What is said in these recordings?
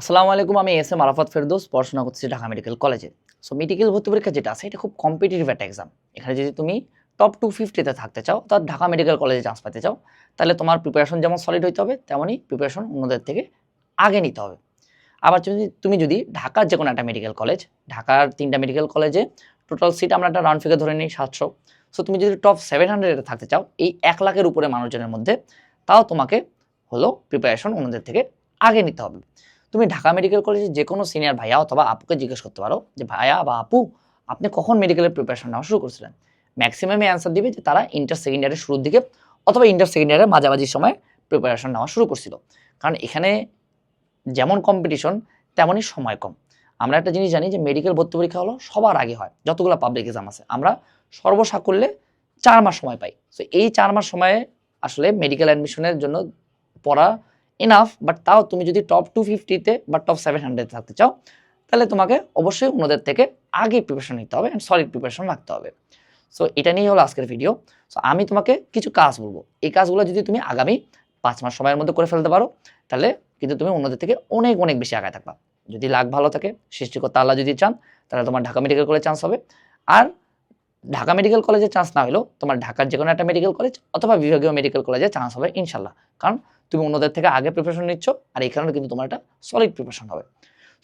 আসসালামু আলাইকুম, আমি এস এম আরাফাত ফেরদৌস, পড়াশোনা করছি ঢাকা মেডিকেল কলেজে। সো মেডিকেল ভর্তি পরীক্ষা যেটা আছে, এটা খুব কম্পিটিটিভ একটা এক্সাম এখানে যদি তুমি টপ টু ফিফটিতে থাকতে চাও, অর্থাৎ ঢাকা মেডিকেল কলেজে চান্স পেতে চাও, তাহলে তোমার প্রিপারেশন যেমন সলিড হইতে হবে, তেমনই প্রিপারেশন অন্যদের থেকে আগে নিতে হবে। আবার যদি, তুমি যদি ঢাকার যে কোনো একটা মেডিকেল কলেজ ঢাকার তিনটা মেডিকেল কলেজে টোটাল সিট আমরা একটা রাউন্ড ফিগার ধরে নিই, সাতশো। সো তুমি যদি টপ সেভেন হান্ড্রেডে থাকতে চাও, এই এক লাখের উপরে মানুষজনের মধ্যে, তাও তোমাকে হলো প্রিপারেশন অন্যদের থেকে আগে নিতে হবে। তুমি ঢাকা মেডিকেল কলেজে যে কোনো সিনিয়র ভাইয়া অথবা আপুকে জিজ্ঞেস করতে পারো যে, ভাইয়া বা আপু, আপনি কখন মেডিকেলের প্রিপারেশন নেওয়া শুরু করেছিলেন? ম্যাক্সিমামে অ্যান্সার দিবে যে, তারা ইন্টার সেকেন্ড ইয়ারের শুরুর দিকে অথবা ইন্টার সেকেন্ড ইয়ারের মাঝামাঝি সময় প্রিপারেশন নেওয়া শুরু করছিল। কারণ এখানে যেমন কম্পিটিশন তেমনই সময় কম। আমরা একটা জিনিস জানি যে মেডিকেল ভর্তি পরীক্ষা হলো সবার আগে হয়। যতগুলো পাবলিক এক্সাম আছে। আমরা সর্বসাকুল্যে চার মাস সময় পাই। তো এই চার মাস সময়ে আসলে মেডিকেল অ্যাডমিশনের জন্য পড়া এনাফ বাট তাও তুমি যদি টপ টু ফিফটিতে বা টপ সেভেন হান্ড্রেড থাকতে চাও, তাহলে তোমাকে অবশ্যই অন্যদের থেকে আগে প্রিপারেশন নিতে হবে অ্যান্ড সলিড প্রিপারেশন রাখতে হবে। সো এটা নিয়েই হলো আজকের ভিডিও সো আমি তোমাকে কিছু কাজ বলব। এই কাজগুলো যদি তুমি আগামী পাঁচ মাস সময়ের মধ্যে করে ফেলতে পারো, তাহলে কিন্তু তুমি অন্যদের থেকে অনেক অনেক বেশি আগায় থাকবা। যদি লাখ ভালো থাকে, সৃষ্টিকর্তা আল্লাহ যদি চান, তাহলে তোমার ঢাকা মেডিকেল কলেজ চান্স হবে। আর ঢাকা মেডিকেল কলেজে চান্স না হলেও তোমার ঢাকার যে কোনো একটা মেডিকেল কলেজ অথবা বিভাগীয় মেডিকেল কলেজে চান্স হবে, ইনশাল্লাহ। কারণ তুমি অন্যদের থেকে আগে প্রিপারেশন নিচ্ছ, আর এই কিন্তু তোমার একটা সলিড প্রিপারেশন হবে।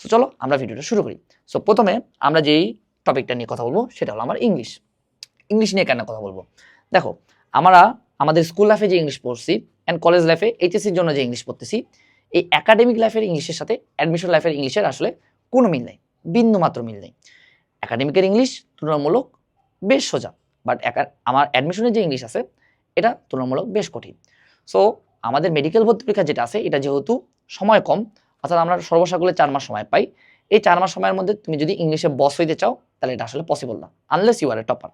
সো চলো আমরা ভিডিওটা শুরু করি। সো প্রথমে আমরা যেই টপিকটা নিয়ে কথা বলব, সেটা হলো আমার ইংলিশ ইংলিশ নিয়ে কেন কথা বলব? দেখো, আমরা আমাদের স্কুল লাইফে যে ইংলিশ পড়ছি অ্যান্ড কলেজ লাইফে এইচএসির জন্য যে ইংলিশ পড়তেছি, এই একাডেমিক লাইফের ইংলিশের সাথে অ্যাডমিশন লাইফের ইংলিশের আসলে কোনো মিল নেই, বিন্দু মাত্র মিল নেই। একাডেমিকের ইংলিশ তুলনামূলক বেশ সোজা বাট আমার অ্যাডমিশনের যে ইংলিশ আছে, এটা তুলনামূলক বেশ কঠিন। সো আমাদের মেডিকেল ভর্তি পরীক্ষা যেটা আছে, এটা যেহেতু সময় কম, অর্থাৎ আমরা সর্বসাকুলে চার মাস সময় পাই, এই চার মাস সময়ের মধ্যে তুমি যদি ইংলিশে বস হইতে চাও, তাহলে এটা আসলে পসিবল না unless you are a topper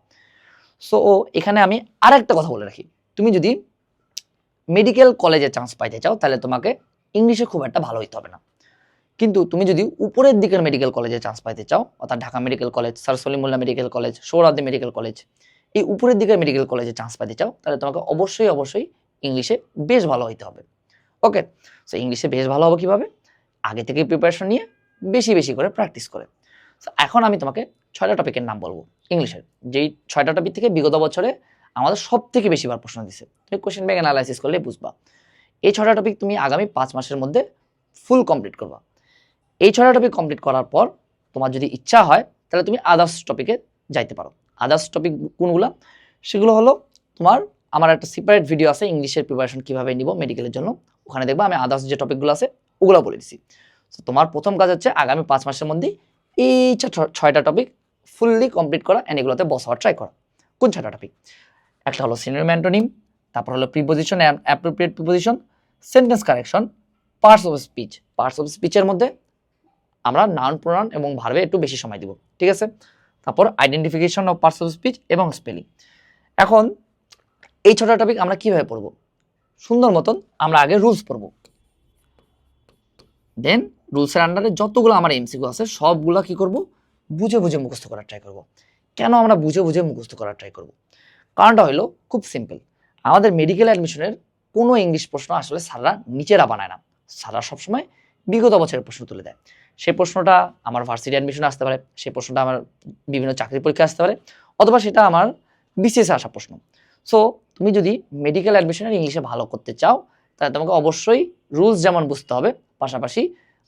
so এখানে আমি আর একটা কথা বলে রাখি। তুমি যদি মেডিকেল কলেজে চান্স পাইতে চাও, তাহলে তোমাকে ইংলিশে খুব একটা ভালো হইতে হবে না। কিন্তু তুমি যদি উপরের দিকের মেডিকেল কলেজে চান্স পাইতে চাও, অর্থাৎ Dhaka medical college sir Salimullah medical college Suhrawardy medical college এই উপরের দিকের মেডিকেল কলেজে চান্স পাইতে চাও, তাহলে তোমাকে অবশ্যই অবশ্যই ইংলিশে বেশ ভালো হইতে হবে। ওকে সো ইংলিশে বেশ ভালো হবে কীভাবে? আগে থেকে প্রিপারেশন নিয়ে বেশি বেশি করে প্র্যাকটিস করে। সো এখন আমি তোমাকে ছয়টা টপিকের নাম বলব ইংলিশের যেই ছয়টা টপিক থেকে বিগত বছরে আমাদের সব থেকে বেশিবার প্রশ্ন দিছে। তুমি কোশ্চেন ব্যাংক অ্যানালাইসিস করলে বুঝবা। এই ছয়টা টপিক তুমি আগামী পাঁচ মাসের মধ্যে ফুল কমপ্লিট করবা। এই ছয়টা টপিক কমপ্লিট করার পর তোমার যদি ইচ্ছা হয়, তাহলে তুমি আদার্স টপিকে যাইতে পারো। আদার্স টপিক কোনগুলো? সেগুলো হলো তোমার আমার একটা সেপারেট ভিডিও আছে, ইংলিশের প্রিপারেশন কীভাবে নিব মেডিকেলের জন্য। ওখানে দেখব আমি আদার্স যে টপিকগুলো আছে, ওগুলো বলে দিছি। তো তোমার প্রথম কাজ হচ্ছে আগামী পাঁচ মাসের মধ্যে এই ছয়টা টপিক ফুললি কমপ্লিট করা অ্যান্ড এগুলোতে বস হওয়ার ট্রাই করা। কোন ছয়টা টপিক একটা হলো সিনিয়র ম্যান্টোনিম তারপর হলো preposition appropriate preposition sentence correction parts of speech parts of স্পিচের মধ্যে আমরা নাউন প্রোনাউন এবং ভার্বে একটু বেশি সময় দিব, ঠিক আছে? তারপর identification of parts of speech এবং স্পেলিং এখন এই ছটা টপিক আমরা কীভাবে পড়ব? সুন্দর মতন আমরা আগে রুলস পড়ব। দেন রুলসের আন্ডারে যতগুলো আমার এমসিকিউ আছে, সবগুলো কি করব? বুঝে বুঝে মুখস্থ করার ট্রাই করব। কেন আমরা বুঝে বুঝে মুখস্থ করার ট্রাই করব? কারণটা হলো খুব সিম্পল আমাদের মেডিকেল অ্যাডমিশনের কোনো ইংলিশ প্রশ্ন আসলে স্যাররা নিচেরা বানায় না। স্যাররা সবসময় বিগত বছরের প্রশ্ন তুলে দেয়। সেই প্রশ্নটা আমার ভার্সিটি অ্যাডমিশনে আসতে পারে সেই প্রশ্নটা আমার বিভিন্ন চাকরির পরীক্ষা আসতে পারে, অথবা সেটা আমার বিসিএসে আসা প্রশ্ন। সো তুমি যদি মেডিকেল অ্যাডমিশনের ইংলিশে ভালো করতে চাও, তাহলে তোমাকে অবশ্যই রুলস যেমন বুঝতে হবে, পাশাপাশি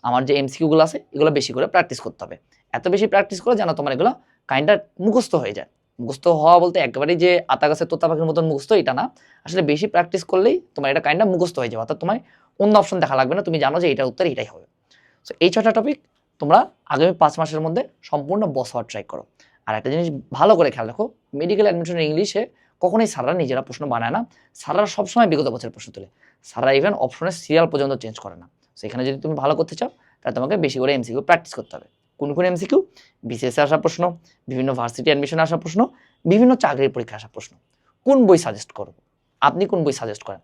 আমার যে এমসিকিউগুলো আছে, এগুলো বেশি করে প্র্যাকটিস করতে হবে। এত বেশি প্র্যাকটিস করে যেন তোমার এগুলো কাইন্ডটা মুখস্থ হয়ে যায়। মুখস্থ হওয়া বলতে একেবারেই যে আতা গাছের তোতা পাখির মতন মুখস্থ, এটা না। আসলে বেশি প্র্যাকটিস করলেই তোমার এটা কাইন্ডটা মুখস্থ হয়ে যাবে। অর্থাৎ তোমার অন্য অপশন দেখা লাগবে না। তুমি জানো যে এটার উত্তর এটাই হবে। সো এই ছটা টপিক তোমরা আগামী পাঁচ মাসের মধ্যে সম্পূর্ণ বস হওয়ার ট্রাই করো। আর একটা জিনিস ভালো করে খেয়াল রাখো মেডিকেল অ্যাডমিশনের ইংলিশে কখনোই সাররা নিজেরা প্রশ্ন বানায় না। সাররা সবসময় বিগত বছরের প্রশ্ন তোলে। সাররা ইভেন অপশনের সিরিয়াল পর্যন্ত চেঞ্জ করে না। সেখানে যদি তুমি ভালো করতে চাও, তাহলে তোমাকে বেশি করে এমসিকিউ প্র্যাকটিস করতে হবে। কোন কোন এমসিকিউ বিসিএসে আসা প্রশ্ন, বিভিন্ন ভার্সিটি অ্যাডমিশনে আসা প্রশ্ন, বিভিন্ন চাকরির পরীক্ষা আসা প্রশ্ন। কোন বই সাজেস্ট করব আপনি কোন বই সাজেস্ট করেন?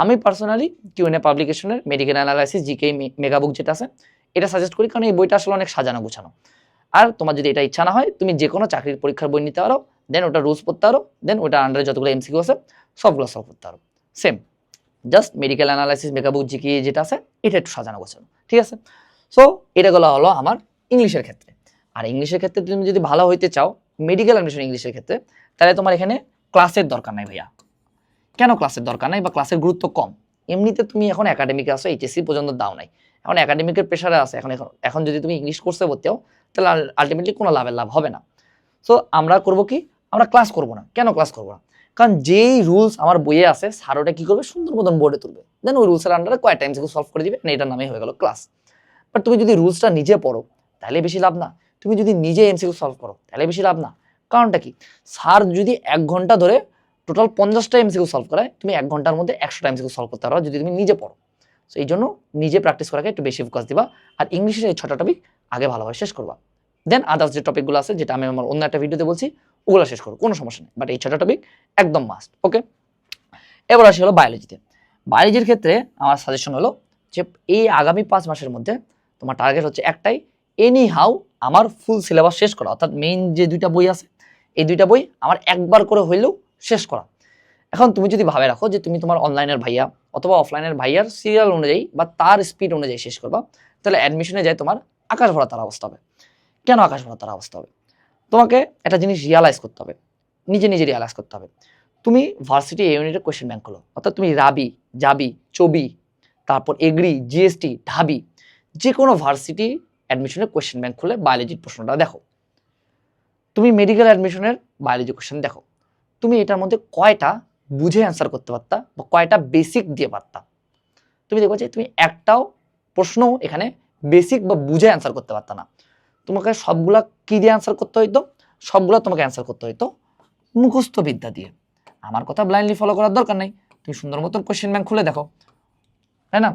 আমি পার্সোনালি কিউএনএ পাবলিকেশনের মেডিকেল অ্যানালাইসিস জিকে মেগাবুক যেটা আছে, এটা সাজেস্ট করি কারণ এই বইটা আসলে অনেক সাজানো গুছানো। আর তোমার যদি এটা ইচ্ছা না হয়, তুমি যে কোনো চাকরির পরীক্ষার বই নিতে পারো। দেন ওটা রুলস পড়তে পারো দেন ওটা আন্ডারে যতগুলো এমসিকিউ আছে, সবগুলো সলভ করতে পারো same just medical analysis megabook GK যেটা আছে, এটা একটু সাজানো গোছানো, ঠিক আছে? সো এটা গেলো হলো আমার ইংলিশের ক্ষেত্রে। আর ইংলিশের ক্ষেত্রে তুমি যদি ভালো হইতে চাও মেডিকেল অ্যাডমিশন ইংলিশের ক্ষেত্রে, তাহলে তোমার এখানে ক্লাসের দরকার নাই ভাইয়া। কেন ক্লাসের দরকার নাই বা ক্লাসের গুরুত্ব কম? এমনিতে তুমি এখন একাডেমিকে আসো এইচএসসি পর্যন্ত দাও নাই। এখন একাডেমিকের প্রেশারে আছে, এখন এখন এখন যদি তুমি ইংলিশ কোর্সে ভর্তি হও, তাহলে আলটিমেটলি কোনো লাভের লাভ হবে না। সো আমরা করব কি? আমরা ক্লাস করব না। কেন ক্লাস করব না? কারণ যেই রুলস আমার বইয়ে আছে স্যার ওটা কি করবে? সুন্দর মতন বোর্ডে তুলবে। দেন ওই রুলসের আন্ডারে কয় টাইমস সলভ করে দিবে না এটার নামে হয়ে গেল ক্লাস বাট তুমি যদি রুলসটা নিজে পড়ো, তাহলে বেশি লাভ না। তুমি যদি নিজে এমসিকিউ সলভ করো, তাহলে বেশি লাভ না। কারণটা কি? স্যার যদি এক ঘণ্টা ধরে টোটাল পঞ্চাশটা এমসিকিউ সলভ করায়, তুমি এক ঘণ্টার মধ্যে একশোটা এমসিকিউ সলভ করতে পারো, যদি তুমি নিজে পড়ো। সো এই জন্য নিজে প্র্যাকটিস করাকে একটু বেশি ফোকাস দিবা, আর ইংলিশের এই ছটা টপিক আগে ভালোভাবে শেষ করবা। দেন আদার্স যে টপিকগুলো আছে, যেটা আমি আমার অন্য একটা ভিডিওতে বলছি ওগুলো শেষ করো কোনো সমস্যা নেই। বাট এই ছটা টপিক একদম মাস্ট ওকে এবার আসি হলো বায়োলজিতে বায়োলজির ক্ষেত্রে আমার সাজেশন হলো যে এই আগামী পাঁচ মাসের মধ্যে তোমার টার্গেট হচ্ছে একটাই এনি হাউ আমার ফুল সিলেবাস শেষ করা। অর্থাৎ মেইন যে দুইটা বই আছে, এই দুইটা বই আমার একবার করে হইলেও শেষ করা। এখন তুমি যদি ভাবে রাখো যে তুমি তোমার অনলাইনের ভাইয়া অথবা অফলাইনের ভাইয়ার সিরিয়াল অনুযায়ী বা তার স্পিড অনুযায়ী শেষ করবা, তাহলে অ্যাডমিশনে যায় তোমার আকাশ ভরা তার অবস্থা হবে। কেন আকাশ ভরা তার অবস্থা হবে? তোমাকে একটা জিনিস রিয়ালাইজ করতে হবে। নিজে নিজে রিয়ালাইজ করতে হবে। তুমি ভার্সিটি ইউনিটের কোয়েশ্চেন ব্যাংক হলো অর্থাৎ তুমি রাবি, জাবি, চবি, তারপর এগ্রি জিএসটি ঢাবি যে কোনো ভার্সিটি অ্যাডমিশনের কোয়েশ্চেন ব্যাংক খুলে বায়োলজির প্রশ্নটা দেখো। তুমি মেডিকেল অ্যাডমিশনের বায়োলজি কোয়েশ্চেন দেখো। তুমি এটার মধ্যে কয়টা বুঝে অ্যান্সার করতে পারতা বা কয়টা বেসিক দিয়ে পারতা? তুমি দেখো যে তুমি একটাও প্রশ্ন এখানে বেসিক বা বুঝে অ্যান্সার করতে পারতা না। তোমাকে সবগুলা কি দিয়ে অ্যান্সার করতে হইতো? সবগুলা তোমাকে অ্যান্সার করতে হইতো মুখস্থ বিদ্যা দিয়ে। আমার কথা ব্লাইন্ডলি ফলো করার দরকার নেই। তুমি সুন্দর মতন কোশ্চেন ব্যাংক খুলে দেখো। তাই না?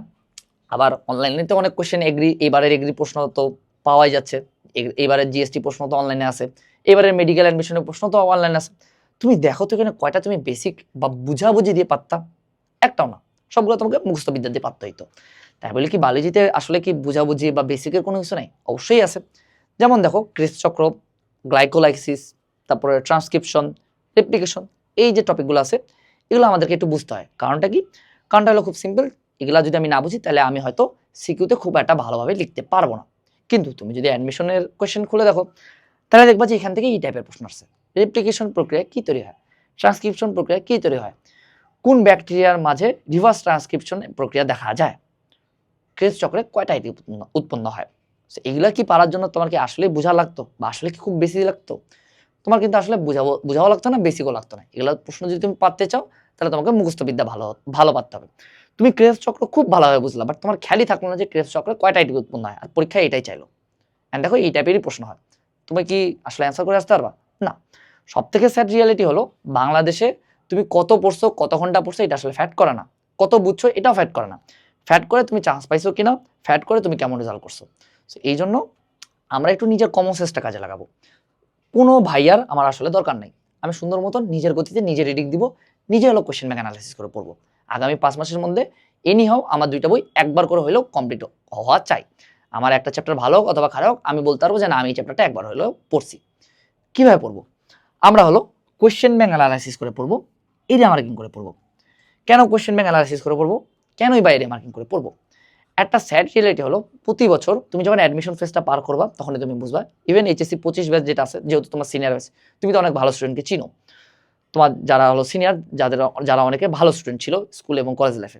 আবার অনলাইনে তো অনেক কোশ্চেন এগ্রি এবারের এগ্রি প্রশ্ন তো পাওয়াই যাচ্ছে। এবারের জিএসটি প্রশ্ন তো অনলাইনে আছে। এবারের মেডিকেল অ্যাডমিশনের প্রশ্ন তো অনলাইনে আছে। তুমি দেখো তো এখানে কয়টা তুমি বেসিক বা বুঝাবুঝি দিয়ে পারতাম একটাও না। সবগুলো তোমাকে মুখস্থ বিদ্যা দিয়ে পারতে হইতো। তাই বলে কি বায়োলজিতে আসলে কি বুঝাবুঝি বা বেসিকের কোনো কিছু নাই? অবশ্যই আছে। যেমন দেখো ক্রিস চক্র, গ্লাইকোলাইসিস, তারপরে ট্রান্সক্রিপশন, রেপ্লিকেশন, এই যে টপিকগুলো আছে, এগুলো আমাদেরকে একটু বুঝতে হয়। কারণটা কি? কারণটা হলো খুব সিম্পল এগুলো যদি আমি না বুঝি, তাহলে আমি হয়তো সিকিউতে খুব একটা ভালোভাবে লিখতে পারব না। কিন্তু তুমি যদি অ্যাডমিশনের কোয়েশ্চেন খুলে দেখো, তাহলে দেখবা যে এখান থেকে এই টাইপের প্রশ্ন আসছে। রেপ্লিকেশন প্রক্রিয়া কী তৈরি হয়? ট্রান্সক্রিপশন প্রক্রিয়া কী তৈরি হয়? কোন ব্যাকটেরিয়ার মাঝে রিভার্স ট্রান্সক্রিপশন প্রক্রিয়া দেখা যায়? ক্রেস চক্রে কয়টা এটি উৎপন্ন- হয়? এগুলা কি পারার জন্য তোমার কি আসলে বোঝা লাগতো? বা আসলে কি খুব বেশি লাগতো? তোমার কিন্তু আসলে বুঝাবো, বোঝাও লাগতো না বেসিকও লাগতো না। এগুলো প্রশ্ন যদি তুমি পারতে চাও, তাহলে তোমাকে মুখস্থ বিদ্যা ভালো ভালো পারতে হবে। তুমি ক্রেস চক্র খুব ভালোভাবে বুঝলা বাট তোমার খেয়ালই থাকল না যে ক্রেস চক্রে কয়টা এটি উৎপন্ন হয়, আর পরীক্ষায় এটাই চাইলো। অ্যান্ড দেখো, এই টাইপেরই প্রশ্ন হয়। তুমি কি আসলে অ্যান্সার করে আসতে পারবা? না। সব থেকে স্যাড রিয়ালিটি হলো, বাংলাদেশে তুমি কত পড়ছো, কত ঘণ্টা পড়ছো, এটা আসলে ফ্যাট করে না। কত বুঝছ, এটাও ফ্যাট করে না। ফ্যাট করে তুমি চান্স পাইছো কিনা ফ্যাট করে তুমি কেমন রেজাল্ট করছ। এই জন্য আমরা একটু নিজের কমন সেন্সটা কাজে লাগাবো। কোনো ভাইয়ার আমার আসলে দরকার নেই। আমি সুন্দর মতন নিজের গতিতে নিজে রিডিং দিব, নিজে হলো কোয়েশ্চেন ব্যাংক অ্যানালাইসিস করে পড়ব। আগামী পাঁচ মাসের মধ্যে এনি হাও আমার দুইটা বই একবার করে হলেও কমপ্লিট হওয়া চাই। আমার একটা চ্যাপ্টার ভালো হোক অথবা খারাপ হোক, আমি বলতে পারব যে না, আমি এই চ্যাপ্টারটা একবার হলেও পড়ছি। কীভাবে পড়ব? আমরা হলো কোয়েশ্চেন ব্যাংক অ্যানালাইসিস করে পড়ব এরিয়া মার্কিং করে পড়ব। কেন কোয়েশ্চেন ব্যাংক অ্যানালাইসিস করে পড়ব? কেনই বা এরিয়া মার্কিং করে পড়ব? একটা স্যাড রিয়েলিটি হলো, প্রতি বছর তুমি যখন অ্যাডমিশন ফেসটা পার করবা, তখনই তুমি বুঝবা ইভেন এইচএসসি পঁচিশ ব্যাচ যেটা আছে, যেহেতু তোমার সিনিয়র ব্যাচ তুমি তো অনেক ভালো স্টুডেন্টকে চিনো। তোমার যারা হলো সিনিয়র যাদের, যারা অনেকে ভালো স্টুডেন্ট ছিল স্কুল এবং কলেজ লাইফে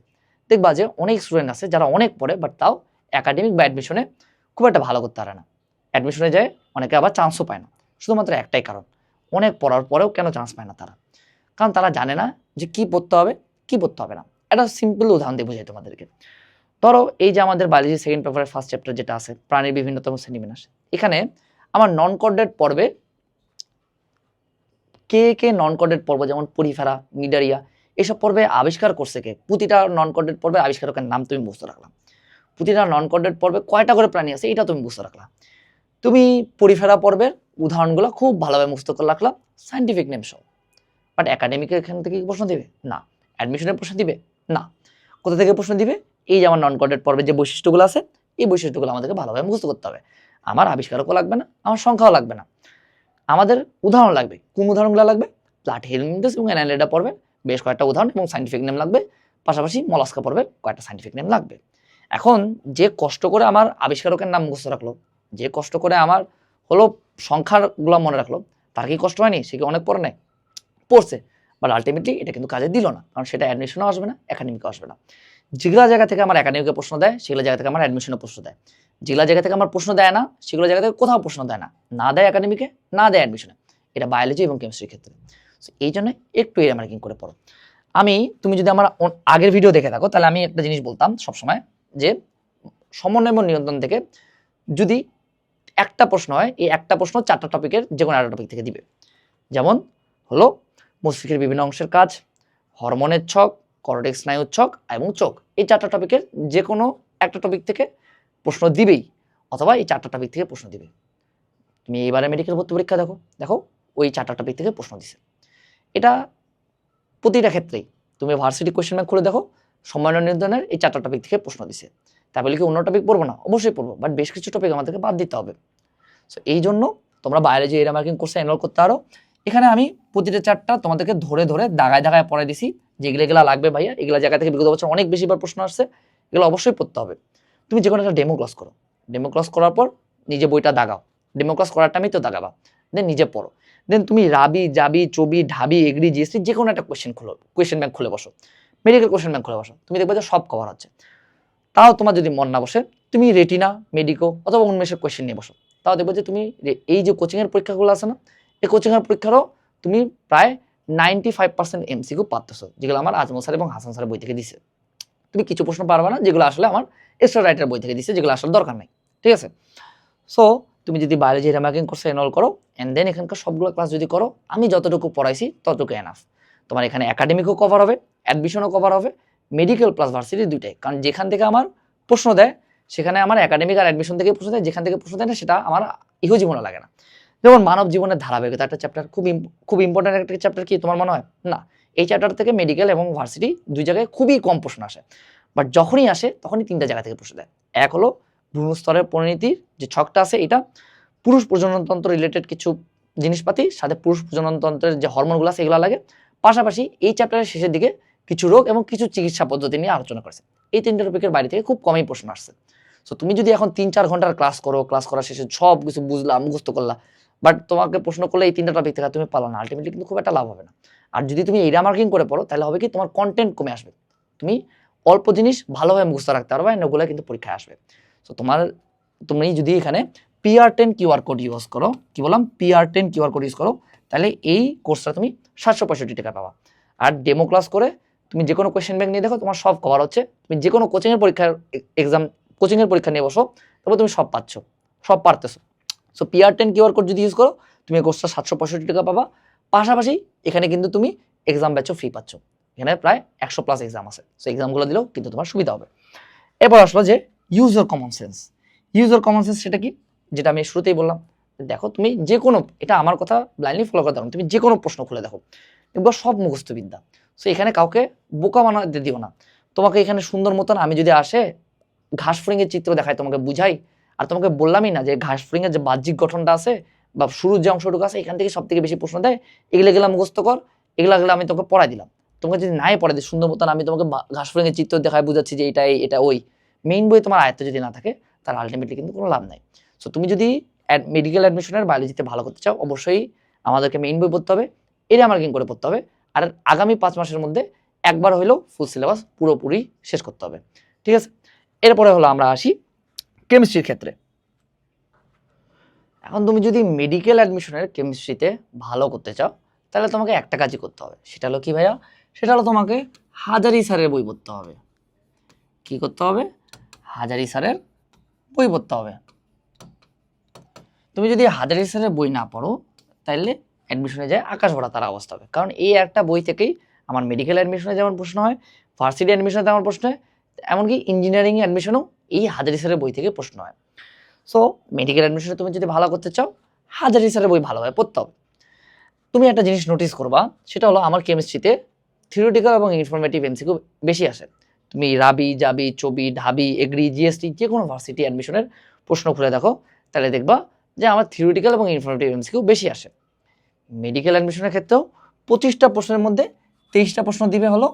দেখবা যে অনেক স্টুডেন্ট আছে যারা অনেক পড়ে বাট তাও একাডেমিক বা অ্যাডমিশনে খুব একটা ভালো করতে পারে না। অ্যাডমিশনে যায়, অনেকে আবার চান্সও পায় না। শুধুমাত্র একটাই কারণ, অনেক পড়ার পরেও কেন চান্স পায় না তারা? কারণ তারা জানে না যে কি পড়তে হবে, কি পড়তে হবে না। একটা সিম্পল উদাহরণ দিয়ে বোঝাই তোমাদেরকে। ধরো এই যে আমাদের বায়োলজি সেকেন্ড পেপারের ফার্স্ট চ্যাপ্টার যেটা আছে, প্রাণীর বিভিন্নতম শ্রেণীবিন্যাস। এখানে আমার নন কর্ডেড পর্বে কে কে নন কর্ডেড পর্ব, যেমন পরিফেরা, মিডারিয়া এইসব পর্বে আবিষ্কার করছে কে? প্রতিটা নন কর্ডেড পর্বে আবিষ্কারকের নাম তুমি বুঝতে রাখলাম। প্রতিটা নন কর্ডেড পর্বে কয়টা করে প্রাণী আছে, এটা তুমি বুঝতে রাখলাম। তুমি পরিফেরা পর্বের উদাহরণগুলো খুব ভালোভাবে মুস্ত করে রাখলাম সাইন্টিফিক নেম সহ। বাট একাডেমিকের এখান থেকে কি প্রশ্ন দিবে? না। অ্যাডমিশনের প্রশ্ন দিবে? না। কোথা থেকে প্রশ্ন দিবে? এই যে আমার নন কর্ডেড পর্বের যে বৈশিষ্ট্যগুলো আছে, এই বৈশিষ্ট্যগুলো আমাদেরকে ভালোভাবে মুখস্থ করতে হবে। আমার আবিষ্কারকও লাগবে না, আমার সংখ্যাও লাগবে না। আমাদের উদাহরণ লাগবে, কোন উদাহরণগুলো লাগবে? প্লাট হেলমিন্টাস এবং অ্যানালিডা পড়বে বেশ কয়েকটা উদাহরণ এবং সাইন্টিফিক নেম লাগবে, পাশাপাশি মলাস্কা পড়বে কয়েকটা সাইন্টিফিক নেম লাগবে। এখন যে কষ্ট করে আমার আবিষ্কারকের নাম মুখস্থ রাখল, যে কষ্ট করে আমার হলো সংখ্যাগুলো মনে রাখল, তার কি কষ্ট হয়নি? সে কি অনেক পড়ে নেয় পড়ছে বাট আলটিমেটলি এটা কিন্তু কাজে দিল না, কারণ সেটা অ্যাডমিশনও আসবে না একাডেমিকও আসবে না। যেগুলো জায়গা থেকে আমার একাডেমিকে প্রশ্ন দেয় সেগুলো জায়গা থেকে আমার অ্যাডমিশনে প্রশ্ন দেয়। যেগুলো জায়গা থেকে আমার প্রশ্ন দেয় না সেগুলো জায়গা থেকে কোথাও প্রশ্ন দেয় না। না দেয় একাডেমিকে না দেয় অ্যাডমিশনে এটা বায়োলজি এবং কেমিস্ট্রির ক্ষেত্রে। So, এই জন্য একটু এরিয়া মার্কিং করে পড়ো। আমি তুমি যদি আমার আগের ভিডিও দেখে থাকো তাহলে আমি একটা জিনিস বলতাম সবসময় যে সমন্বয় এবং নিয়ন্ত্রণ থেকে যদি একটা প্রশ্ন হয় এই একটা প্রশ্ন চারটা টপিকের যে কোনো একটা টপিক থেকে দিবে। যেমন হলো মস্তিষ্কের বিভিন্ন অংশের কাজ হরমোনের ছক করটেক্স স্নায়ুর ছক এবং চোখ। এই চারটা টপিকের যে কোনো একটা টপিক থেকে প্রশ্ন দিবেই, অথবা এই চারটা টপিক থেকে প্রশ্ন দিবে। তুমি এবারে মেডিকেল ভর্তি পরীক্ষা দেখো দেখো ওই চারটা টপিক থেকে প্রশ্ন দিছে। এটা প্রতিটা ক্ষেত্রেই। তুমি ভার্সিটি কোয়েশ্চেন ব্যাংক খুলে দেখো সম্মান নির্ধারণের এই চারটা টপিক থেকে প্রশ্ন দিছে। তাই বলে কি অন্য টপিক পড়ব না? অবশ্যই পড়ব বাট বেশ কিছু টপিক আমাদেরকে বাদ দিতে হবে। সো এই জন্য তোমরা যে এরিয়া মার্কিং কোর্সে এনরোল করতে পারো। এখানে আমি প্রতিটা চারটা তোমাদেরকে ধরে ধরে দাগায় দাগায় পড়াই দিছি। যেগুলো এগুলো লাগবে ভাইয়া, এগুলো জায়গা থেকে বিগত বছর অনেক বেশিবার প্রশ্ন আসছে, এগুলো অবশ্যই পড়তে হবে। তুমি যে কোনো একটা ডেমো ক্লাস করো। ডেমো ক্লাস করার পর নিজে বইটা দাগাও। ডেমো ক্লাস করার টাইমেই তো দাগাবা। দেন নিজে পড়ো। দেন তুমি রাবি, জাবি, চবি, ঢাবি, এগ্রি, জিএসটি যে কোনো একটা কোয়েশ্চেন খুলো। কোয়েশ্চেন ব্যাংক খুলে বসো। মেডিকেল কোয়েশ্চেন ব্যাংক খুলে বসো। তুমি দেখবে যে সব কভার হচ্ছে। তাও তোমার যদি মন না বসে, তুমি রেটিনা মেডিকো অথবা উন্মেষের কোয়েশ্চেন নিয়ে বসো। তাও দেখবে যে তুমি এই যে কোচিংয়ের পরীক্ষাগুলো আছে না, এই কোচিংয়ের পরীক্ষারও তুমি প্রায় নাইনটি ফাইভ পার্সেন্ট এমসিকিউ পাচ্তেছো যেগুলো আমার আজমল স্যার এবং হাসান স্যারের বই থেকে দিছে। তুমি কিছু প্রশ্ন পারবে না, যেগুলো আসলে আমার এক্সট্রা রাইটার বই থেকে দিছে, যেগুলো আসলে দরকার নাই, ঠিক আছে? সো তুমি যদি বায়োলজি রেমার্কিং কোর্সে এনরোল করো অ্যান্ড দেন এখানকার সবগুলো ক্লাস যদি করো, আমি যতটুকু পড়াইছি ততটুকু এনাফ তোমার এখানে একাডেমিকও কভার হবে অ্যাডমিশনও কভার হবে মেডিকেল প্লাস ভার্সিটি দুইটাই। কারণ যেখান থেকে আমার প্রশ্ন দেয়, সেখানে আমার একাডেমিক আর অ্যাডমিশন থেকে প্রশ্ন দেয়, যেখান থেকে প্রশ্ন দেয় না, সেটা আমার ইহ জীবনে লাগে না। যেমন মানব জীবনের ধারাবাহিকতা একটা চ্যাপ্টার খুব খুব ইম্পর্টেন্ট একটা চ্যাপ্টার কি তোমার মনে হয়? না। এই চ্যাপ্টার থেকে মেডিকেল এবং ভার্সিটি দুই জায়গায় খুবই কম প্রশ্ন আসে। বাট যখনই আসে, তখনই তিনটা জায়গা থেকে প্রশ্ন দেয়। এক হলো ভ্রূণ স্তরের পরিণতির যে ছকটা আছে, এটা পুরুষ প্রজননতন্ত্র রিলেটেড কিছু জিনিসপাতি, সাথে পুরুষ প্রজননতন্ত্রের যে হরমোনগুলো আছে, এগুলো লাগে। পাশাপাশি এই চ্যাপ্টারের শেষের দিকে কিছু রোগ এবং কিছু চিকিৎসা পদ্ধতি নিয়ে আলোচনা করেছে। এই তিনটা টপিকের বাইরে থেকে খুব কমই প্রশ্ন আসছে। সো তুমি যদি এখন তিন চার ঘণ্টার ক্লাস করো ক্লাস করার শেষে সব কিছু বুঝলাম মুখস্থ করলা বাট তোমাকে প্রশ্ন করলে এই তিনটা টপিক থেকে তুমি পালো না। আলটিমেটলি কিন্তু খুব একটা লাভ হবে না। আর যদি তুমি এরিয়া মার্কিং করে পড়ো, তাহলে হবে কি তোমার কন্টেন্ট কমে আসবে। তুমি অল্প জিনিস ভালোভাবে মুখস্থ রাখতে পারবে and ওগুলো কিন্তু পরীক্ষায় আসবে। সো তোমার, তুমি যদি এখানে PR ten QR code use করো, কি বললাম? PR ten QR code use করো, তাহলে এই কোর্সটা তুমি সাতশো পঁয়ষট্টি টাকা পাবা। আর ডেমো ক্লাস করে তুমি যে কোনো কোয়েশ্চেন ব্যাংক নিয়ে দেখো, তোমার সব কভার হচ্ছে। তুমি যে কোনো কোচিংয়ের পরীক্ষার এক্সাম কোচিংয়ের পরীক্ষা নিয়ে বসো, তারপর তুমি সব পাচ্ছ, সব পারতেছো। So PR ten QR code যদি ইউজ করো, তুমি কোর্সটা সাতশো পঁয়ষট্টি টাকা পাবা। পাশাপাশি এখানে কিন্তু তুমি এক্সাম ব্যাচও ফ্রি পাচ্ছ। এখানে প্রায় একশো প্লাস এক্সাম আছে। সো এক্সামগুলো দিলেও কিন্তু তোমার সুবিধা হবে। এরপর আসলো যে user common sense user common sense সেটা কি? যেটা আমি শুরুতেই বললাম। দেখো, তুমি যে কোনো এটা আমার কথা ব্লাইন্ডলি ফলো করতে পারো তুমি যে কোনো প্রশ্ন খুলে দেখো। দেখব সব মুখস্থ বিদ্যা সো এখানে কাউকে বোকা বানাতে দিও না। তোমাকে এখানে সুন্দর মতন, আমি যদি আসে ঘাস ফড়িংয়ের চিত্র দেখায় তোমাকে বুঝাই আর তোমাকে বললামই না যে ঘাস ফড়িংয়ের যে বাহ্যিক গঠনটা আছে বা শুরুর যে অংশটুকু আছে এখান থেকে সব থেকে বেশি প্রশ্ন দেয় এগুলো গেলে মুখস্থ কর এগুলা গেলে আমি তোমাকে পড়াই দিলাম। তোমাকে যদি নাই পড়াই দিই সুন্দর মতন আমি তোমাকে বা- ঘাস ফড়িংয়ের চিত্র দেখায় বুঝাচ্ছি যে এটা এই, এটা ওই। মেইন বই তোমার আয়ত্ত যদি না থাকে তার আলটিমেটলি কিন্তু কোনো লাভ নাই। সো তুমি যদি মেডিকেল অ্যাডমিশনের বায়োলজিতে ভালো করতে চাও অবশ্যই আমাদেরকে মেইন বই পড়তে হবে এটা আমার মার্কিং করে পড়তে হবে আর আগামী পাঁচ মাসের মধ্যে একবার হলেও ফুল সিলেবাস পুরোপুরি শেষ করতে হবে। ঠিক আছে? এরপরে হলো আমরা আসি কেমিস্ট্রির ক্ষেত্রে। এখন তুমি যদি মেডিকেল অ্যাডমিশনের কেমিস্ট্রিতে ভালো করতে চাও, তাহলে তোমাকে একটা কাজই করতে হবে। সেটা হলো কি ভাইয়া? সেটা হলো তোমাকে হাজারি স্যারের বই পড়তে হবে। কি করতে হবে? হাজারি স্যারের বই পড়তে হবে। তুমি যদি হাজারি স্যারের বই না পড়ো তাহলে অ্যাডমিশনে যায় আকাশ ভরা তার অবস্থা হবে। কারণ এই একটা বই থেকেই আমার মেডিকেল অ্যাডমিশনে যেমন প্রশ্ন হয় ভার্সিটি অ্যাডমিশনে তেমন প্রশ্ন হয়, এমনকি ইঞ্জিনিয়ারিং অ্যাডমিশনেও এই হাজারি স্যারের বই থেকে প্রশ্ন হয়। সো মেডিকেল অ্যাডমিশনে তুমি যদি ভালো করতে চাও, হাজারি স্যারের বই ভালোভাবে পড়তে হবে তুমি একটা জিনিস নোটিস করবা, সেটা হলো আমার কেমিস্ট্রিতে থিওরিটিক্যাল এবং ইনফরমেটিভ এমসিকিউ বেশি আসে। তুমি রাবি, জাবি, চবি, ঢাবি, এগ্রি জিএসটি যে কোনো ভার্সিটি অ্যাডমিশনের প্রশ্ন খুলে দেখো, তাহলে দেখবা যে আমার থিওরিটিক্যাল এবং ইনফরমেটিভ এমসিকিউ বেশি আসে। মেডিকেল অ্যাডমিশনের ক্ষেত্রেও পঁচিশটা প্রশ্নের মধ্যে তেইশটা প্রশ্ন দিবে হলো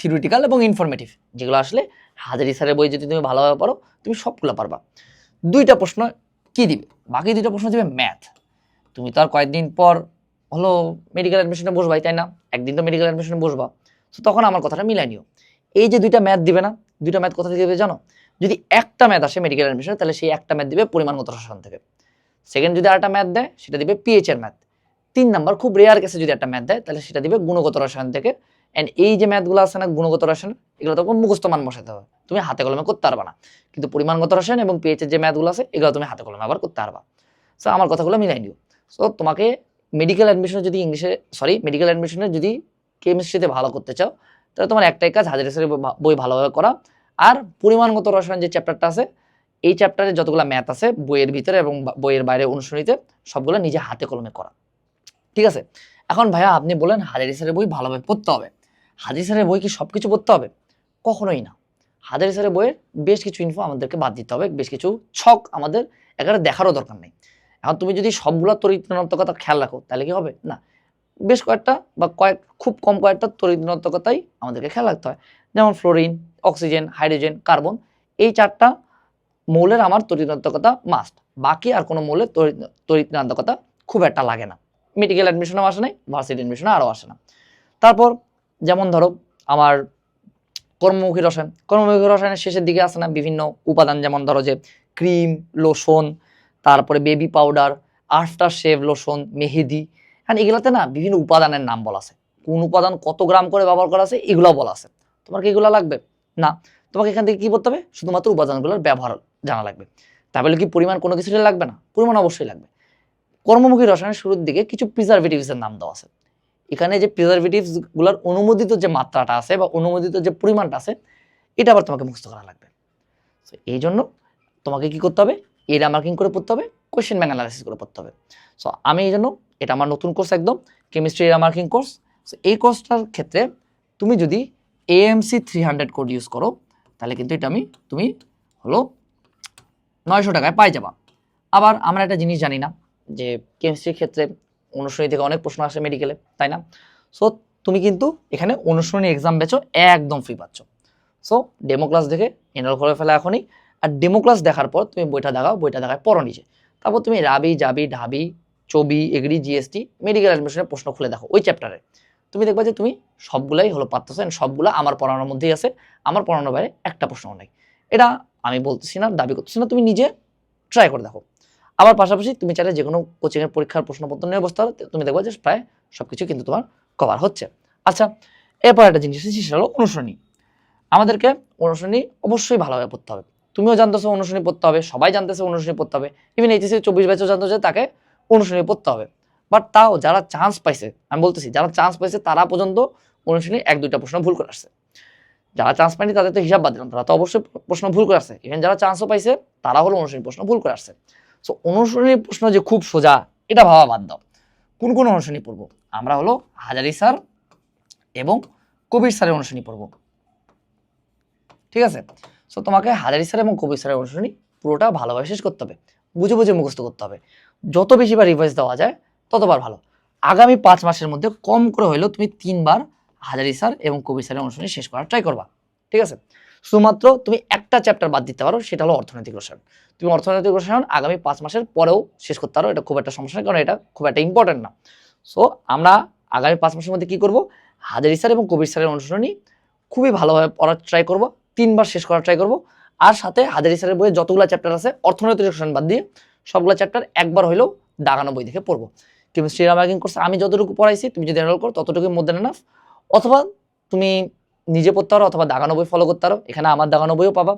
থিওরিটিক্যাল এবং ইনফরমেটিভ যেগুলো আসলে হাজারি স্যারের বই যদি তুমি ভালোভাবে পড়ো, তুমি সবগুলো পারবা। দুইটা প্রশ্ন কি দিবে? বাকি দুইটা প্রশ্ন দিবে ম্যাথ তুমি তো আর কয়েকদিন পর হলো মেডিকেল অ্যাডমিশনে বসবাই, তাই না? একদিন তো মেডিকেল অ্যাডমিশনে বসবা। তো তখন আমার কথাটা মিলাই নিও। এই যে দুইটা ম্যাথ দিবে না, দুইটা ম্যাথ কোথা থেকে দেবে জানো? যদি একটা ম্যাথ আসে মেডিকেল অ্যাডমিশনে তাহলে সেই একটা ম্যাথ দিবে পরিমাণগত রসায়ন থেকে। সেকেন্ড যদি আরেকটা ম্যাথ দেয়, সেটা দিবে পিএইচের ম্যাথ তিন নাম্বার খুব রেয়ার কেসে যদি একটা ম্যাথ দেয়, তাহলে সেটা দিবে গুণগত রসায়ন থেকে। অ্যান্ড এই যে ম্যাথগুলো আছে না, গুণগত রসায়ন, এগুলো তখন মুখস্থ মান বসাতে হবে। তুমি হাতে কলমে করতে পারবা না। কিন্তু পরিমাণগত রসায়ন এবং পিএইচ এর যে ম্যাথগুলো আছে, এগুলো তুমি হাতে কলমে আবার করতে পারবা। সো আমার কথাগুলো মিলাই নিও। সো তোমাকে মেডিকেল অ্যাডমিশনে যদি ইংলিশে সরি মেডিকেল অ্যাডমিশনে যদি কেমিস্ট্রিতে ভালো করতে চাও, তাহলে তোমার একটাই কাজ, হাজার বই ভালোভাবে করা। আর পরিমাণগত রসায়ন যে চ্যাপ্টারটা আছে, এই চ্যাপ্টারে যতগুলো ম্যাথ আছে, বইয়ের ভিতরে এবং বইয়ের বাইরে অনুশীলনীতে, সবগুলো নিজে হাতে কলমে করা। ঠিক আছে? এখন ভাইয়া আপনি বলেন হাজারি স্যারের বই ভালোভাবে পড়তে হবে। হাজারি স্যারের বই কি সব কিছু পড়তে হবে? কখনোই না। হাজারি স্যারের বইয়ের বেশ কিছু ইনফো আমাদেরকে বাদ দিতে হবে, বেশ কিছু ছক আমাদের একেবারে দেখারও দরকার নেই। এখন তুমি যদি সবগুলো তরিতনাত্মকতা খেয়াল রাখো, তাহলে কি হবে? না, বেশ কয়েকটা বা কয়েক, খুব কম কয়েকটা তরিতনাত্মকতাই আমাদেরকে খেয়াল রাখতে হয়। যেমন ফ্লোরিন অক্সিজেন হাইড্রোজেন কার্বন এই চারটা মৌলের আমার তরিতনাত্মকতা মাস্ট বাকি আর কোনো মৌলের তরিতনাত্মকতা খুব একটা লাগে না। মেডিকেল অ্যাডমিশনেও আসে নাই ভার্সিটি অ্যাডমিশনে আরও আসে না। তারপর যেমন ধরো আমার কর্মমুখী রসায়ন। কর্মমুখী রসায়নের শেষের দিকে আসে না বিভিন্ন উপাদান, যেমন ধরো যে ক্রিম, লোশন, তারপরে baby powder, after shave lotion, মেহেদি। হ্যাঁ এগুলাতে না বিভিন্ন উপাদানের নাম বলা আছে। কোন উপাদান কত গ্রাম করে ব্যবহার করা আছে এগুলো বলা আছে। তোমার কি এগুলো লাগবে? না। তোমাকে এখান থেকে কি করতে হবে? শুধুমাত্র উপাদানগুলোর ব্যবহার জানা লাগবে। তাহলে কি পরিমাণ কোনো কিছুটা লাগবে না? পরিমাণ অবশ্যই লাগবে। কর্মমুখী রসায়নের শুরুর দিকে কিছু প্রিজারভেটিভসের নাম দেওয়া আছে। এখানে যে প্রিজারভেটিভসগুলার অনুমোদিত যে মাত্রাটা আছে বা অনুমোদিত যে পরিমাণটা আছে এটা আবার তোমাকে মুখস্থ করা লাগবে। So, এই জন্য তোমাকে কি করতে হবে? এরা মার্কিং করে পড়তে হবে কোয়েশ্চেন ব্যাংক অ্যানালাইসিস করে পড়তে হবে। সো আমি এই জন্য এটা আমার নতুন কোর্স একদম কেমিস্ট্রি এরা মার্কিং কোর্স সো এই কোর্সটার ক্ষেত্রে তুমি যদি AMC three hundred code use করো তাহলে কিন্তু এটা আমি তুমি হলো নয়শো টাকায় পাই যাবা। আবার আমরা একটা জিনিস জানি না যে কেমিস্ট্রির ক্ষেত্রে অনুশীলনী থেকে অনেক প্রশ্ন আসে মেডিকেলে তাই না? সো তুমি কিন্তু এখানে অনুশীলনী এক্সাম বেচো একদম ফ্রি পাচ্ছ। সো ডেমো ক্লাস দেখে এনরোল করে ফেলা এখনই। আর ডেমো ক্লাস দেখার পর তুমি বইটা দেখাও, বইটা দেখায় পড়ো নিজে। তারপর তুমি রাবি, জাবি, ঢাবি, চবি, এগ্রি জিএসটি মেডিকেল অ্যাডমিশনের প্রশ্ন খুলে দেখো ওই চ্যাপ্টারে তুমি দেখবা যে তুমি সবগুলাই হলো পারতেছো সবগুলা আমার পড়ানোর মধ্যেই আছে। আমার পড়ানোর বাইরে একটা প্রশ্ন নাই। এটা আমি বলতেছি না, দাবি করতেছি না, তুমি নিজে ট্রাই করে দেখো। আবার পাশাপাশি তুমি চাইলে যে কোনো কোচিংয়ের পরীক্ষার প্রশ্নপত্র নিয়ে বসতে তুমি দেখবা যে প্রায় সব কিছু কিন্তু তোমার কভার হচ্ছে। আচ্ছা এরপর একটা জিনিস আছে, সেটা হলো অনুসরণী আমাদেরকে অনুসরণী অবশ্যই ভালোভাবে পড়তে হবে। তুমিও জানতেছো অনুসরণী পড়তে হবে, সবাই জানতেছে অনুসরণী পড়তে হবে। ইভেন এইচএসসি চব্বিশ ব্যাচও জানতো যে তাকে অনুসরণী পড়তে হবে। বাট তাও যারা চান্স পাইছে, আমি বলতেছি, যারা চান্স পাইছে তারা পর্যন্ত অনুসরণী এক, দুইটা প্রশ্ন ভুল করে আসছে। যারা চান্স পায়নি তাদের তো হিসাব বাদ দিলাম, তারা তো অবশ্যই প্রশ্ন ভুল করে আসছে। ইভেন যারা চান্সও পাইছে, তারা হলো অনুসরণী প্রশ্ন ভুল করে আসছে। সো অনুসরণী প্রশ্ন যে খুব সোজা, এটা ভাবা বাদ দাও কোন কোন অনুসরণী পড়ব? আমরা হলো হাজারি স্যার এবং কবির স্যারের অনুসরণী পড়ব। ঠিক আছে? সো তোমাকে হাজারি স্যার এবং কবির স্যারের অনুসরণী পুরোটা ভালোভাবে শেষ করতে হবে। বুঝে বুঝে মুখস্থ করতে হবে। যত বেশি বার রিভাইজ দেওয়া যায় ততবার ভালো। আগামী পাঁচ মাসের মধ্যে কম করে হলেও তুমি তিনবার হাজারি স্যার এবং কবির স্যারের অনুসরণী শেষ করার ট্রাই করবা। ঠিক আছে? শুধুমাত্র তুমি একটা চ্যাপ্টার বাদ দিতে পারো, সেটা হলো অর্থনৈতিক রসায়ন। তুমি অর্থনৈতিক রসায়ন আগামী পাঁচ মাসের পরেও শেষ করতে পারো, এটা খুব একটা সমস্যা নেই কারণ এটা খুব একটা ইম্পর্টেন্ট না। সো আমরা আগামী পাঁচ মাসের মধ্যে কী করব? হাজারি স্যার এবং কবির স্যারের অনুশীলনী খুবই ভালোভাবে পড়ার ট্রাই করব, তিনবার শেষ করার ট্রাই করব। আর সাথে হাজারি স্যারের বইয়ে যতগুলো চ্যাপ্টার আছে, অর্থনৈতিক রসায়ন বাদ দিয়ে সবগুলো চ্যাপ্টার একবার হলেও দাগানো বই দেখে পড়ব। কেমিস্ট্রি রামার্কিং কোর্স আমি যতটুকু পড়াইছি, তুমি যদি এনরোল করো ততটুকুর মধ্যে নাফ অথবা তুমি নিজে পড়তে পারো অথবা দাগানো বই ফলো করতে পারো, এখানে আমার দাগানো বইও পাবা।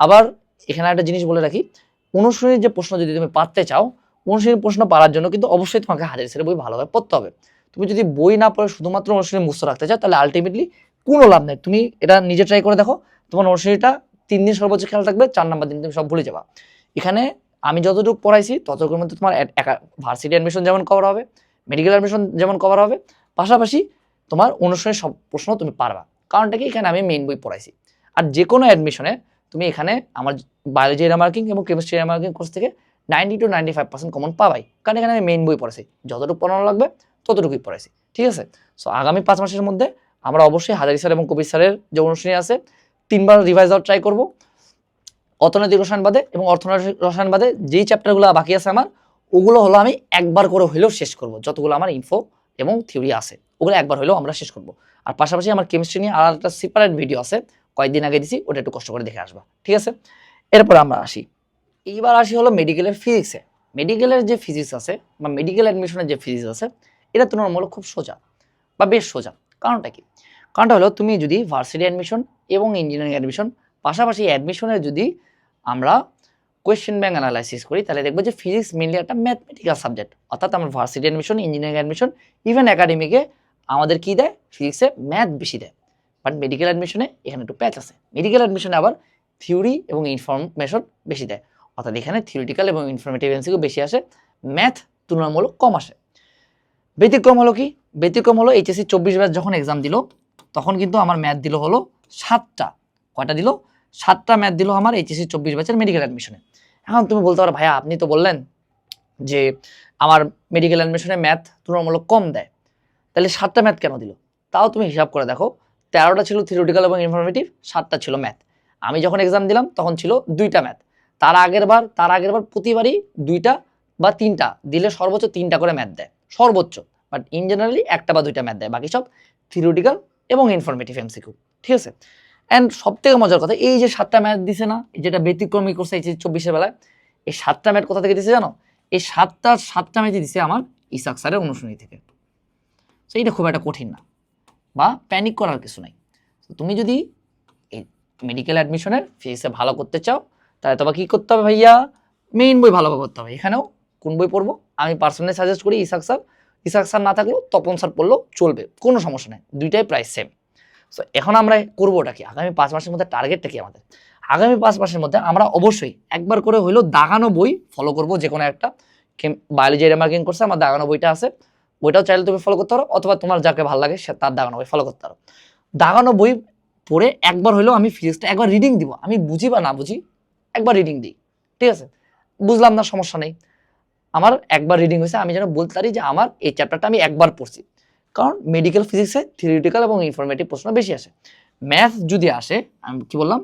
আবার এখানে একটা জিনিস বলে রাখি অনুশ্রেণীর যে প্রশ্ন যদি তুমি পারতে চাও অনুশ্রেণীর প্রশ্ন পারার জন্য কিন্তু অবশ্যই তোমাকে হাজার স্যারের বই ভালোভাবে পড়তে হবে। তুমি যদি বই না পড়ে শুধুমাত্র অনুশ্রেণী মুক্ত রাখতে চাও, তাহলে আলটিমেটলি কোনো লাভ নেই। তুমি এটা নিজে ট্রাই করে দেখো, তোমার অনুশ্রেণীটা তিন দিন সর্বোচ্চ খেয়াল থাকবে, চার নাম্বার দিন তুমি সব ভুলে যাবা। এখানে আমি যতটুকু পড়াইছি, ততটুকুর মধ্যে তোমার ভার্সিটি অ্যাডমিশন যেমন কভার হবে মেডিকেল অ্যাডমিশন যেমন কভার হবে, পাশাপাশি তোমার অনুশ্রেণীর সব প্রশ্ন তুমি পারবা। কারণটা কি? এখানে আমি মেইন বই পড়াইছি। আর যে কোনো অ্যাডমিশনে তুমি এখানে আমার বায়োলজি এরা মার্কিং এবং কেমিস্ট্রি এরা মার্কিং কোর্স থেকে ninety two ninety five percent common পাবাই। কারণ এখানে আমি মেইন বই পড়াইছি। যতটুকু পড়ানো লাগবে, ততটুকুই পড়াইছি। ঠিক আছে? সো আগামী পাঁচ মাসের মধ্যে আমরা অবশ্যই হাজারি স্যার এবং কবির স্যারের যে অনুশ্রেণী আছে, তিনবার রিভাইজ আউট ট্রাই করব। অর্থনৈতিক রসায়ন বাদে এবং অর্থনৈতিক রসায়ন বাদে যেই চ্যাপ্টারগুলো বাকি আছে আমার, ওগুলো হলো আমি একবার করে হলেও শেষ করব। যতগুলো আমার ইনফো এবং থিওরি আছে। ওগুলো একবার হলেও আমরা শেষ করব। আর পাশাপাশি আমার কেমিস্ট্রি নিয়ে আর একটা সেপারেট ভিডিও আছে, কয়েকদিন আগে দিছি, ওটা একটু কষ্ট করে দেখে আসবা, ঠিক আছে? এরপর আমরা আসি। এইবার আসি হলো মেডিকেলের ফিজিক্সে মেডিকেলের যে ফিজিক্স আছে, বা মেডিকেল অ্যাডমিশনের যে ফিজিক্স আছে, এটা তুলনামূলক খুব সোজা, বা বেশ সোজা। কারণটা কি? কারণটা হলো তুমি যদি ভার্সিটি অ্যাডমিশন এবং ইঞ্জিনিয়ারিং অ্যাডমিশন পাশাপাশি অ্যাডমিশনের যদি আমরা কোয়েশ্চেন ব্যাংক অ্যানালাইসিস করি, তাহলে দেখব যে ফিজিক্স মেনলি একটা ম্যাথমেটিক্যাল সাবজেক্ট অর্থাৎ আমার varsity admission engineering admission even একাডেমিকে আমাদের কি দেয়? ফিজিক্সে ম্যাথ বেশি দেয়। বাট মেডিকেল অ্যাডমিশনে এখানে একটু প্যাচ আছে। মেডিকেল অ্যাডমিশনে আবার থিওরি এবং ইনফরমেশন বেশি দেয়। অর্থাৎ এখানে থিওরিটিক্যাল এবং ইনফরমেটিভ এমসিকিউ বেশি আসে। ম্যাথ তুলনামূলক কম আসে। ব্যতিক্রম হলো কি? ব্যতিক্রম হলো এইচএসসি চব্বিশ ব্যাচ যখন এক্সাম দিল, তখন কিন্তু আমার ম্যাথ দিল হলো সাতটা। কয়টা দিল? সাতটা ম্যাথ দিল আমার এইচএসসি চব্বিশ ব্যাচের মেডিকেল অ্যাডমিশনে এখন তুমি বলতে পারো, ভাইয়া, আপনি তো বললেন যে আমার মেডিকেল অ্যাডমিশনে ম্যাথ তুলনামূলক কম দেয়। তাহলে সাতটা ম্যাথ কেন দিল? তাও তুমি হিসাব করে দেখো। তেরোটা ছিল থিওরিটিক্যাল এবং ইনফরমেটিভ সাতটা ছিল ম্যাথ আমি যখন এক্সাম দিলাম, তখন ছিল দুইটা ম্যাথ তার আগের বার, তার আগের বার প্রতিবারই দুইটা বা তিনটা দিলে সর্বোচ্চ তিনটা করে ম্যাথ দেয়। সর্বোচ্চ। বাট ইন জেনারেলি একটা বা দুইটা ম্যাথ দেয়। বাকি সব থিওরিটিক্যাল এবং ইনফরমেটিভ এমসিকিউ ঠিক আছে? অ্যান্ড সব থেকে মজার কথা, এই যে সাতটা ম্যাথ দিছে না, যেটা ব্যতিক্রমী করছে এই যে চব্বিশের বেলায়, এই সাতটা ম্যাথ কোথা থেকে দিছে জানো? এই সাতটা সাতটা ম্যাচই দিছে আমার ইসাক স্যারের অনুশীলনী থেকে। তো এইটা খুব একটা কঠিন না। বা প্যানিক করার কিছু নাই। তো তুমি যদি এই মেডিকেল অ্যাডমিশনের ফিজিক্সে ভালো করতে চাও, তাহলে তোমাকে কী করতে হবে ভাইয়া? মেইন বই ভালোভাবে করতে হবে। এখানেও কোন বই পড়ব? আমি পার্সোনালি সাজেস্ট করি ইসাক স্যার। ইসাক স্যার না থাকলেও তপন স্যার পড়লেও চলবে, কোনো সমস্যা নেই। দুইটাই প্রায় সেম সো এখন আমরা করব ওটা কি? আগামী পাঁচ মাসের মধ্যে টার্গেটটা কি আমাদের? আগামী পাঁচ মাসের মধ্যে আমরা অবশ্যই একবার করে হইলেও দাগানো বই ফলো করব। যে কোনো একটা বায়োলজি রেমার্কিং করছে আমার দাগানো বইটা আছে। বইটাও চাইলে তুমি ফলো করতে পারো, অথবা তোমার যাকে ভালো লাগে সে তার দাগানো বই ফলো করতে পারো। দাগানো বই পড়ে একবার হলেও আমি ফিজিক্সটা একবার রিডিং দিব। আমি বুঝি বা না বুঝি, একবার রিডিং দিই। ঠিক আছে? বুঝলাম না, সমস্যা নেই। আমার একবার রিডিং হয়েছে, আমি যেন বলতে পারি যে আমার এই চ্যাপ্টারটা আমি একবার পড়ছি। কারণ মেডিকেল ফিজিক্সে থিওরিটিক্যাল এবং ইনফরমেটিভ প্রশ্ন বেশি আসে। ম্যাথ যদি আসে, আমি কি বললাম?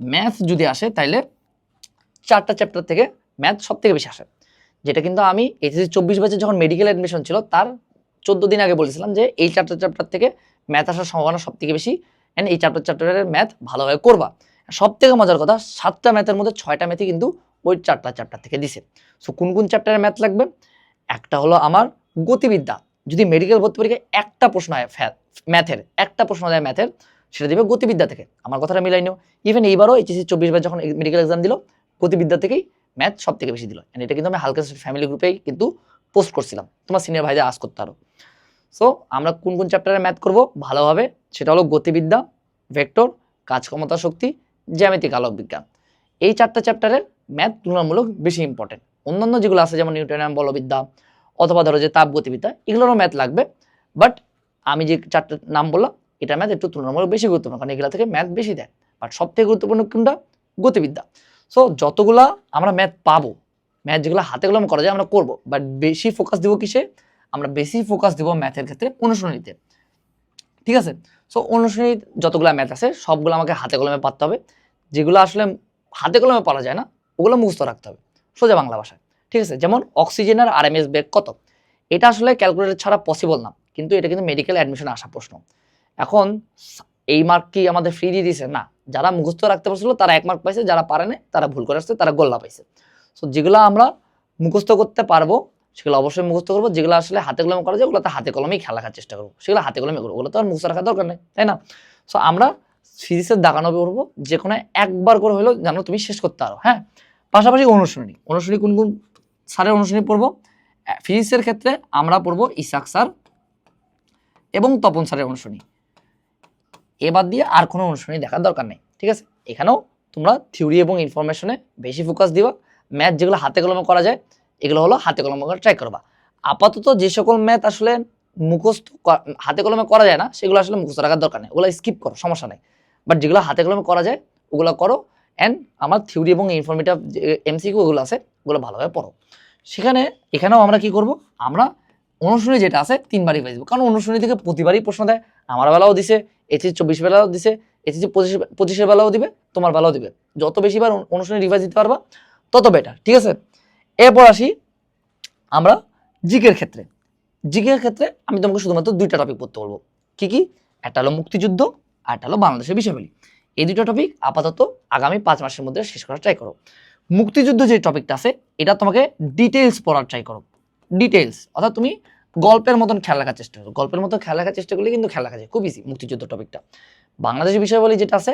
ম্যাথ যদি আসে, তাইলে চারটা চ্যাপ্টার থেকে ম্যাথ সব থেকে বেশি আসে। যেটা কিন্তু আমি এইচএসসি চব্বিশ ব্যাচে যখন মেডিকেল অ্যাডমিশন ছিল, তার চোদ্দ দিন আগে বলেছিলাম যে এই চারটা চ্যাপ্টার থেকে ম্যাথ আসার সম্ভাবনা সব থেকে বেশি। অ্যান্ড এই চ্যাপ্টার চ্যাপ্টারের ম্যাথ ভালোভাবে করবা। সব থেকে মজার কথা, সাতটা ম্যাথের মধ্যে ছয়টা ম্যাথই কিন্তু ওই চারটা চ্যাপ্টার থেকে দিছে। সো কোন কোন চ্যাপ্টারের ম্যাথ লাগবে? একটা হলো আমার গতিবিদ্যা। যদি মেডিকেল ভর্তি পরীক্ষায় একটা প্রশ্ন হয় ম্যাথের একটা প্রশ্ন দেয় ম্যাথের সেটা দেবে গতিবিদ্যা থেকে। আমার কথাটা মিলাই নিও। ইভেন এইবারও এইচএসসি চব্বিশ বার যখন মেডিকেল এক্সাম দিল, গতিবিদ্যা থেকেই ম্যাথ সব থেকে বেশি দিল। And এটা কিন্তু আমি হালকা ফ্যামিলি গ্রুপেই কিন্তু পোস্ট করছিলাম। তোমার সিনিয়র ভাইদের আস করতে আরও। সো আমরা কোন কোন চ্যাপ্টারে ম্যাথ করব? ভালোভাবে। সেটা হলো গতিবিদ্যা ভেক্টর কাজ ক্ষমতা শক্তি, জ্যামিতিক আলোক বিজ্ঞান। এই চারটা চ্যাপ্টারের ম্যাথ তুলনামূলক বেশি ইম্পর্টেন্ট অন্যান্য যেগুলো আছে, যেমন নিউটনিয়াম বলবিদ্যা, অথবা ধরো যে তাপ গতিবিদ্যা, এগুলোরও ম্যাথ লাগবে। বাট আমি যে চারটে নাম বললাম, এটা ম্যাথ একটু তুলনামূলক বেশি গুরুত্বপূর্ণ, কারণ এগুলো থেকে ম্যাথ বেশি দেয়। বাট সব থেকে গুরুত্বপূর্ণ কোনটা? গতিবিদ্যা। সো যতগুলা আমরা ম্যাথ পাবো ম্যাথ যেগুলো হাতে কলমে করা যায়, আমরা করব। বাট বেশি ফোকাস দিব কিসে? আমরা বেশি ফোকাস দিব ম্যাথের ক্ষেত্রে অনুশীলনীতে। ঠিক আছে? সো অনুশীলনী যতগুলো ম্যাথ আছে, সবগুলো আমাকে হাতে কলমে পারতে হবে। যেগুলো আসলে হাতে কলমে পারা যায় না, ওগুলো মুখস্থ রাখতে হবে। সোজা বাংলা ভাষায়। ঠিক আছে? যেমন অক্সিজেনের আর এম এস বেগ কত? এটা আসলে ক্যালকুলেটর ছাড়া পসিবল না। কিন্তু এটা কিন্তু মেডিকেল অ্যাডমিশনে আসা প্রশ্ন। এখন এই মার্ক কি আমাদের ফ্রি দিয়ে দিয়েছে? না। যারা মুখস্থ রাখতে পারছিল তারা এক মার্ক পাইছে, যারা পারে না তারা ভুল করে আসছে, তারা গোল্লা পাইছে। সো যেগুলো আমরা মুখস্থ করতে পারব, সেগুলো অবশ্যই মুখস্থ করব, যেগুলো আসলে হাতে কলমে করা যায় ওগুলো তো হাতে কলমেই খেলা রাখার চেষ্টা করব। সেগুলো হাতে কলমে করব ওগুলো তো আর মুখস্থ রাখার দরকার নেই, তাই না? সো আমরা ফিজিক্সের দাগানো করব যে কোনো একবার করে হলেও জানো তুমি শেষ করতে পারো হ্যাঁ? পাশাপাশি অনুশীলনী অনুশীলনী কোন কোন স্যারের অনুশীলনী পড়ব? ফিজিক্সের ক্ষেত্রে আমরা পড়ব ইসাক স্যার এবং তপন স্যারের অনুশীলনী। এবার দিয়ে আর কোনো অনুশীলনী দেখার দরকার নেই, ঠিক আছে? এখানেও তোমরা থিওরি এবং ইনফরমেশনে বেশি ফোকাস দিবা। ম্যাথ যেগুলো হাতে কলমে করা যায়, এগুলো হলো হাতে কলমে করে ট্রাই করবা। আপাতত যে সকল ম্যাথ আসলে মুখস্থ হাতে কলমে করা যায় না, সেগুলো আসলে মুখস্থ রাখার দরকার নেই। ওগুলো স্কিপ করো, সমস্যা নেই। বাট যেগুলো হাতে কলমে করা যায়, ওগুলো করো অ্যান্ড আমার থিওরি এবং ইনফরমেটিভ এমসিকিউ ওগুলো আছে, ওগুলো ভালোভাবে পড়ো। সেখানে এখানেও আমরা কি করব? আমরা অনুশীলনী যেটা আছে, তিনবারই দিব কারণ অনুশীলনী থেকে প্রতিবারই প্রশ্ন দেয়, আমার বেলাও দিছে এইচএস চব্বিশ বেলাও দিছে এসএসসি পঁচিশ, পঁচিশের বেলাও দিবে, তোমার বেলাও দিবে। যত বেশিবার অনু- অনুষ্ঠানে রিভাইজ দিতে পারবা, তত বেটার ঠিক আছে? এরপর আসি আমরা জিকের ক্ষেত্রে। জিকের ক্ষেত্রে আমি তোমাকে শুধুমাত্র দুইটা টপিক পড়তে বলব। কি কি? একটা হলো মুক্তিযুদ্ধ, আর একটা হলো বাংলাদেশের বিষয়গুলি। এই দুটো টপিক আপাতত আগামী পাঁচ মাসের মধ্যে শেষ করার ট্রাই করো। মুক্তিযুদ্ধ যে টপিকটা আছে, এটা তোমাকে ডিটেলস পড়ার ট্রাই করো। ডিটেলস অর্থাৎ তুমি গল্পের মতন খেয়াল রাখার চেষ্টা করো। গল্পের মতো খেয়াল রাখার চেষ্টা করলে কিন্তু খেয়াল রাখা যায়। খুব ইজি মুক্তিযুদ্ধ টপিকটা বাংলাদেশের বিষয়বলী যেটা আছে,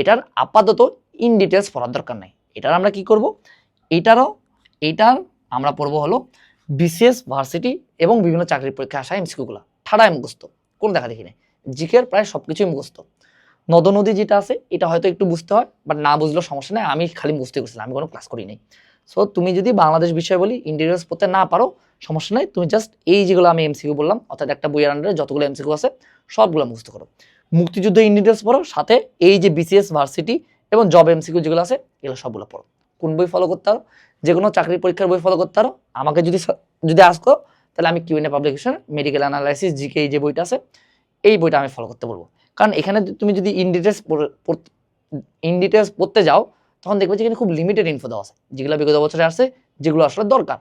এটার আপাতত ইন ডিটেলস পড়ার দরকার নাই। এটার আমরা কি করব? এটারও, এটার আমরা পড়ব হলো বিসিএস ভার্সিটি এবং বিভিন্ন চাকরির পরীক্ষা আসা এমসিকিউগুলো ঠাড়ায় মুখস্থ, কোনো দেখা দেখি নাই। জিকের প্রায় সব কিছুই মুখস্থ। নদনদী যেটা আছে, এটা হয়তো একটু বুঝতে হয় বাট না বুঝলেও সমস্যা নেই। আমি খালি বুঝতে করছিলাম, আমি কোনো ক্লাস করি নাই সো তুমি যদি বাংলাদেশ বিষয় বলি ইন্টিরিয়ার্স পড়তে না পারো, সমস্যা নাই। তুমি জাস্ট এই যেগুলো আমি এমসিকিউ বললাম, অর্থাৎ একটা বইয়ের আন্ডারে যতগুলো এমসিকিউ আছে, সবগুলো মুখস্থ করো। মুক্তিযুদ্ধ ইন ডিটেলস পড়ো, সাথে এই যে বিসিএস ভার্সিটি এবং জব এমসিকিউ যেগুলো আছে, এগুলো সবগুলো পড়ো। কোন বই ফলো করতে পারো? যে কোনো চাকরির পরীক্ষার বই ফলো করতে পারো। আমাকে যদি যদি আস করো, তাহলে আমি QnA publication medical analysis GK এই যে বইটা আছে, এই বইটা আমি ফলো করতে বলব। কারণ এখানে তুমি যদি ইন ডিটেলস ইন ডিটেলস পড়তে যাও তখন দেখবে যে খুব লিমিটেড ইনফো দেওয়া আছে। যেগুলো বিগত বছরে আসছে, যেগুলো আসলে দরকার।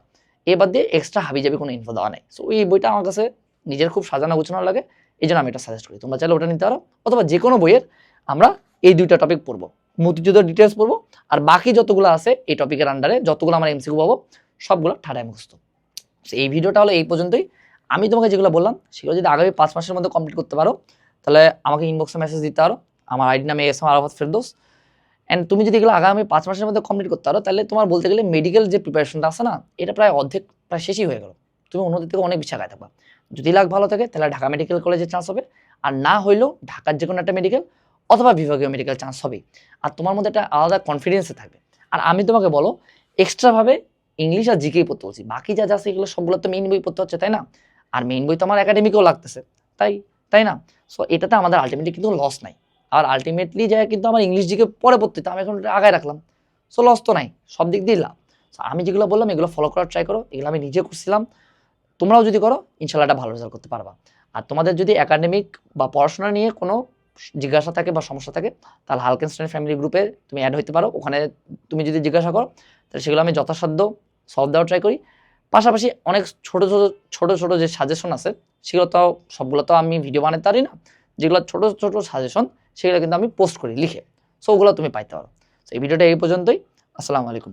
এবার দিয়ে এক্সট্রা হাবি যাবি কোনো ইনফো দেওয়া নেই। সো এই বইটা আমার কাছে নিজের খুব সাজানো গুছানো লাগে এই জন্য আমি এটা সাজেস্ট করি। তোমরা চাইলে ওটা নিতে পারো, অথবা যে কোনো বইয়ের আমরা এই দুইটা টপিক পড়ব। মুক্তিযুদ্ধের ডিটেলস পড়ব, আর বাকি যতগুলো আছে, এই টপিকের আন্ডারে যতগুলো আমরা এমসিকিউ পাবো, সবগুলো ঠাডায় মুখস্থ। এই ভিডিওটা হলো এই পর্যন্তই। আমি তোমাকে যেগুলো বললাম, সেগুলো যদি আগামী পাঁচ মাসের মধ্যে কমপ্লিট করতে পারো, তাহলে আমাকে ইনবক্সে মেসেজ দিতে পারো। আমার আইডি নামে S M Arafat Ferdous. And তুমি যদি এগুলো আগামী পাঁচ মাসের মধ্যে কমপ্লিট করতে পারো, তাহলে তোমার বলতে গেলে মেডিকেল যে প্রিপারেশনটা আছে না, এটা প্রায় অর্ধেক, প্রায় শেষই হয়ে গেল। তুমি অন্যদের থেকে অনেক বেশি আগায় থাকবা। যদি লাগ ভালো থাকে, তাহলে ঢাকা মেডিকেল কলেজে চান্স হবে। আর না হইলেও ঢাকার যে কোনো একটা মেডিকেল অথবা বিভাগীয় মেডিকেল চান্স হবেই। আর তোমার মধ্যে একটা আলাদা কনফিডেন্সে থাকবে। আর আমি তোমাকে বলো এক্সট্রাভাবে ইংলিশ আর জিকেই পড়তে বলছি। বাকি যা যা আছে এগুলো সবগুলো তো মেইন বই পড়তে হচ্ছে, তাই না? আর মেইন বই তো আমার একাডেমিকেও লাগতেছে। তাই তাই না? সো এটাতে আমাদের আলটিমেটলি কিন্তু লস নাই। আর আলটিমেটলি যায় কিন্তু আমার ইংলিশ জিকে পরে পড়তে আমি এখন আগায় রাখলাম। সো লস তো নাই, সব দিক দিয়ে লাভ। আমি যেগুলো বললাম, এগুলো ফলো করার ট্রাই করো, এগুলো আমি নিজে করছিলাম। তোমরাও যদি করো ইনশাল্লাহ ভালো রেজাল্ট করতে পারবা। আর তোমাদের যদি একাডেমিক বা পড়াশোনা নিয়ে কোনো জিজ্ঞাসা থাকে বা সমস্যা থাকে, তাহলে হালকেনস্টাইন ফ্যামিলি গ্রুপে তুমি অ্যাড হতে পারো। ওখানে তুমি যদি জিজ্ঞাসা করো, তাহলে সেগুলো আমি যথাসাধ্য সলভ দেওয়ার ট্রাই করি। পাশাপাশি অনেক ছোট ছোট ছোট ছোট যে সাজেশন আছে, সেগুলো তো সবগুলো তো আমি ভিডিও বানাতে পারি না। যেগুলো ছোট ছোট সাজেশন সেগুলো কিন্তু আমি পোস্ট করি, লিখে। সো ওগুলো তুমি পাইতে পারো। সো এই ভিডিওটা এই পর্যন্তই। আসসালামু আলাইকুম।